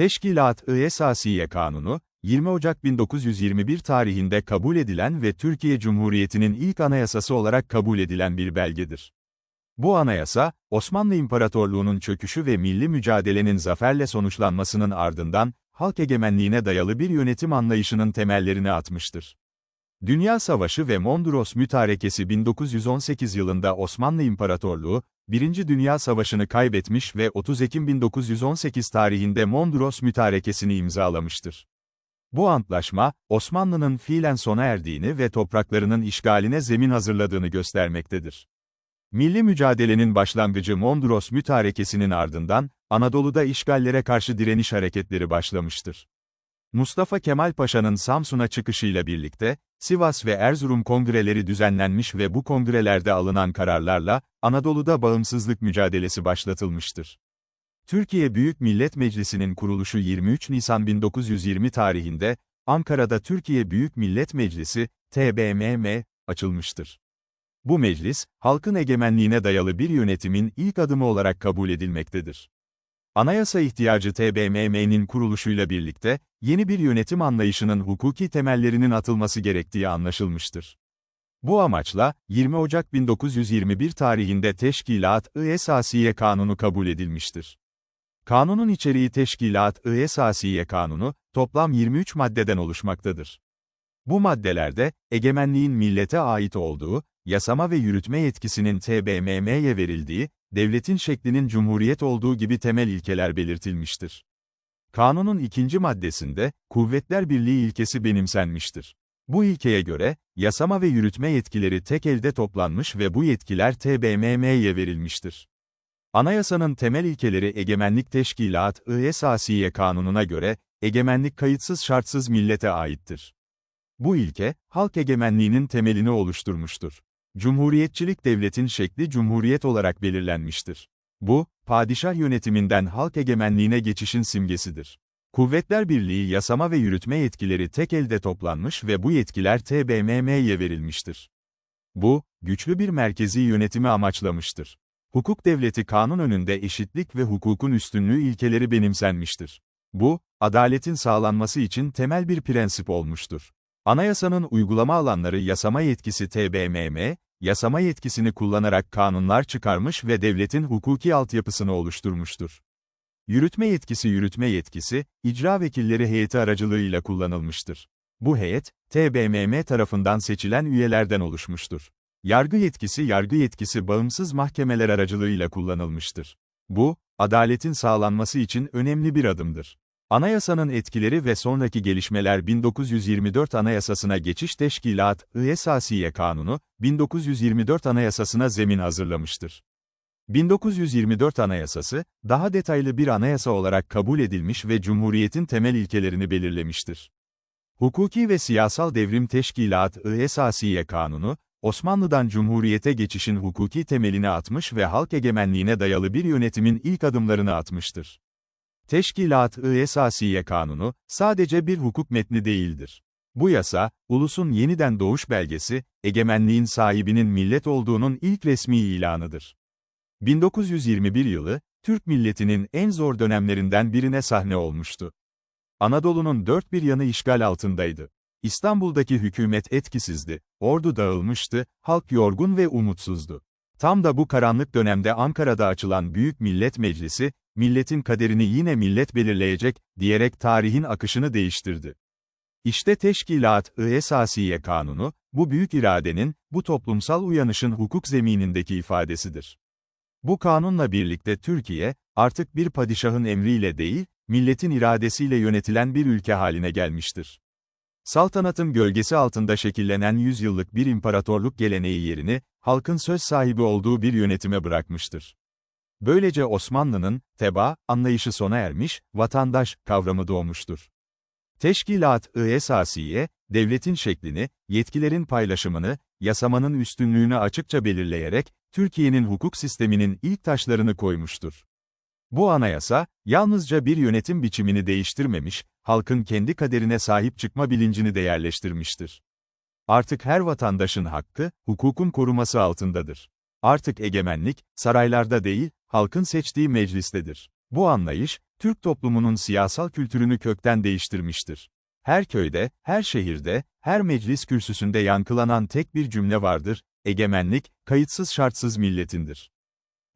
Teşkilat-ı Esasiye Kanunu, 20 Ocak 1921 tarihinde kabul edilen ve Türkiye Cumhuriyeti'nin ilk anayasası olarak kabul edilen bir belgedir. Bu anayasa, Osmanlı İmparatorluğu'nun çöküşü ve milli mücadelenin zaferle sonuçlanmasının ardından, halk egemenliğine dayalı bir yönetim anlayışının temellerini atmıştır. Dünya Savaşı ve Mondros Mütarekesi 1918 yılında Osmanlı İmparatorluğu, Birinci Dünya Savaşı'nı kaybetmiş ve 30 Ekim 1918 tarihinde Mondros Mütarekesi'ni imzalamıştır. Bu antlaşma, Osmanlı'nın fiilen sona erdiğini ve topraklarının işgaline zemin hazırladığını göstermektedir. Milli mücadelenin başlangıcı Mondros Mütarekesi'nin ardından, Anadolu'da işgallere karşı direniş hareketleri başlamıştır. Mustafa Kemal Paşa'nın Samsun'a çıkışıyla birlikte, Sivas ve Erzurum kongreleri düzenlenmiş ve bu kongrelerde alınan kararlarla, Anadolu'da bağımsızlık mücadelesi başlatılmıştır. Türkiye Büyük Millet Meclisi'nin kuruluşu 23 Nisan 1920 tarihinde, Ankara'da Türkiye Büyük Millet Meclisi, TBMM, açılmıştır. Bu meclis, halkın egemenliğine dayalı bir yönetimin ilk adımı olarak kabul edilmektedir. Anayasa ihtiyacı TBMM'nin kuruluşuyla birlikte, yeni bir yönetim anlayışının hukuki temellerinin atılması gerektiği anlaşılmıştır. Bu amaçla, 20 Ocak 1921 tarihinde Teşkilat-ı Esasiye Kanunu kabul edilmiştir. Kanunun içeriği Teşkilat-ı Esasiye Kanunu, toplam 23 maddeden oluşmaktadır. Bu maddelerde, egemenliğin millete ait olduğu, yasama ve yürütme yetkisinin TBMM'ye verildiği, devletin şeklinin cumhuriyet olduğu gibi temel ilkeler belirtilmiştir. Kanunun ikinci maddesinde, Kuvvetler Birliği ilkesi benimsenmiştir. Bu ilkeye göre, yasama ve yürütme yetkileri tek elde toplanmış ve bu yetkiler TBMM'ye verilmiştir. Anayasanın temel ilkeleri Egemenlik Teşkilat-ı Esasiye Kanunu'na göre, egemenlik kayıtsız şartsız millete aittir. Bu ilke, halk egemenliğinin temelini oluşturmuştur. Cumhuriyetçilik devletin şekli cumhuriyet olarak belirlenmiştir. Bu, padişah yönetiminden halk egemenliğine geçişin simgesidir. Kuvvetler Birliği yasama ve yürütme yetkileri tek elde toplanmış ve bu yetkiler TBMM'ye verilmiştir. Bu, güçlü bir merkezi yönetimi amaçlamıştır. Hukuk devleti kanun önünde eşitlik ve hukukun üstünlüğü ilkeleri benimsenmiştir. Bu, adaletin sağlanması için temel bir prensip olmuştur. Anayasanın uygulama alanları yasama yetkisi TBMM, yasama yetkisini kullanarak kanunlar çıkarmış ve devletin hukuki altyapısını oluşturmuştur. Yürütme yetkisi yürütme yetkisi, icra vekilleri heyeti aracılığıyla kullanılmıştır. Bu heyet, TBMM tarafından seçilen üyelerden oluşmuştur. Yargı yetkisi yargı yetkisi bağımsız mahkemeler aracılığıyla kullanılmıştır. Bu, adaletin sağlanması için önemli bir adımdır. Anayasanın etkileri ve sonraki gelişmeler 1924 Anayasasına geçiş Teşkilat-ı Esasiye Kanunu, 1924 Anayasasına zemin hazırlamıştır. 1924 Anayasası, daha detaylı bir anayasa olarak kabul edilmiş ve Cumhuriyet'in temel ilkelerini belirlemiştir. Hukuki ve Siyasal Devrim Teşkilat-ı Esasiye Kanunu, Osmanlı'dan Cumhuriyet'e geçişin hukuki temelini atmış ve halk egemenliğine dayalı bir yönetimin ilk adımlarını atmıştır. Teşkilat-ı Esasiye Kanunu, sadece bir hukuk metni değildir. Bu yasa, ulusun yeniden doğuş belgesi, egemenliğin sahibinin millet olduğunun ilk resmi ilanıdır. 1921 yılı, Türk milletinin en zor dönemlerinden birine sahne olmuştu. Anadolu'nun dört bir yanı işgal altındaydı. İstanbul'daki hükümet etkisizdi, ordu dağılmıştı, halk yorgun ve umutsuzdu. Tam da bu karanlık dönemde Ankara'da açılan Büyük Millet Meclisi, milletin kaderini yine millet belirleyecek, diyerek tarihin akışını değiştirdi. İşte Teşkilat-ı Esasiye Kanunu, bu büyük iradenin, bu toplumsal uyanışın hukuk zeminindeki ifadesidir. Bu kanunla birlikte Türkiye, artık bir padişahın emriyle değil, milletin iradesiyle yönetilen bir ülke haline gelmiştir. Saltanatın gölgesi altında şekillenen yüzyıllık bir imparatorluk geleneği yerini, halkın söz sahibi olduğu bir yönetime bırakmıştır. Böylece Osmanlı'nın, teba, anlayışı sona ermiş, vatandaş, kavramı doğmuştur. Teşkilat-ı Esasiye, devletin şeklini, yetkilerin paylaşımını, yasamanın üstünlüğünü açıkça belirleyerek, Türkiye'nin hukuk sisteminin ilk taşlarını koymuştur. Bu anayasa, yalnızca bir yönetim biçimini değiştirmemiş, halkın kendi kaderine sahip çıkma bilincini de yerleştirmiştir. Artık her vatandaşın hakkı, hukukun koruması altındadır. Artık egemenlik, saraylarda değil, halkın seçtiği meclistedir. Bu anlayış, Türk toplumunun siyasal kültürünü kökten değiştirmiştir. Her köyde, her şehirde, her meclis kürsüsünde yankılanan tek bir cümle vardır, egemenlik, kayıtsız şartsız milletindir.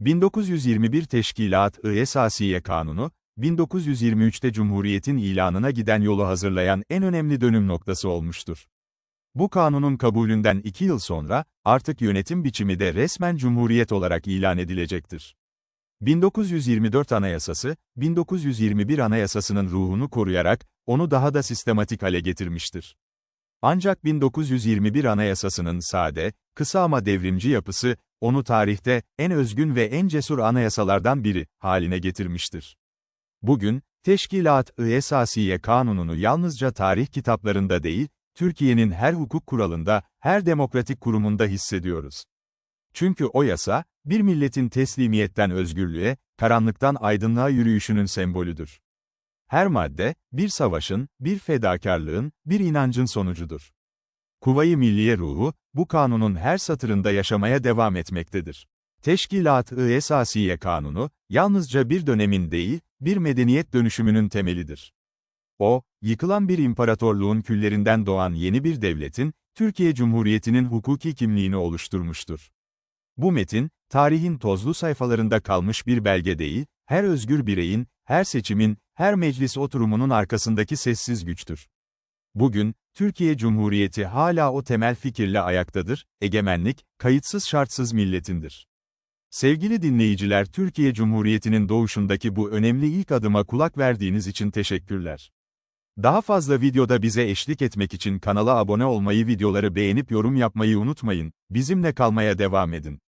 1921 Teşkilat-ı Esasiye Kanunu, 1923'te Cumhuriyet'in ilanına giden yolu hazırlayan en önemli dönüm noktası olmuştur. Bu kanunun kabulünden iki yıl sonra, artık yönetim biçimi de resmen Cumhuriyet olarak ilan edilecektir. 1924 Anayasası, 1921 Anayasasının ruhunu koruyarak, onu daha da sistematik hale getirmiştir. Ancak 1921 Anayasasının sade, kısa ama devrimci yapısı, onu tarihte en özgün ve en cesur anayasalardan biri haline getirmiştir. Bugün, Teşkilat-ı Esasiye Kanunu'nu yalnızca tarih kitaplarında değil, Türkiye'nin her hukuk kuralında, her demokratik kurumunda hissediyoruz. Çünkü o yasa, bir milletin teslimiyetten özgürlüğe, karanlıktan aydınlığa yürüyüşünün sembolüdür. Her madde, bir savaşın, bir fedakarlığın, bir inancın sonucudur. Kuvayi Milliye ruhu, bu kanunun her satırında yaşamaya devam etmektedir. Teşkilat-ı Esasiye Kanunu, yalnızca bir dönemin değil, bir medeniyet dönüşümünün temelidir. O, yıkılan bir imparatorluğun küllerinden doğan yeni bir devletin, Türkiye Cumhuriyeti'nin hukuki kimliğini oluşturmuştur. Bu metin, tarihin tozlu sayfalarında kalmış bir belge değil, her özgür bireyin, her seçimin, her meclis oturumunun arkasındaki sessiz güçtür. Bugün, Türkiye Cumhuriyeti hala o temel fikirle ayaktadır, egemenlik, kayıtsız şartsız milletindir. Sevgili dinleyiciler Türkiye Cumhuriyeti'nin doğuşundaki bu önemli ilk adıma kulak verdiğiniz için teşekkürler. Daha fazla videoda bize eşlik etmek için kanala abone olmayı videoları beğenip yorum yapmayı unutmayın, bizimle kalmaya devam edin.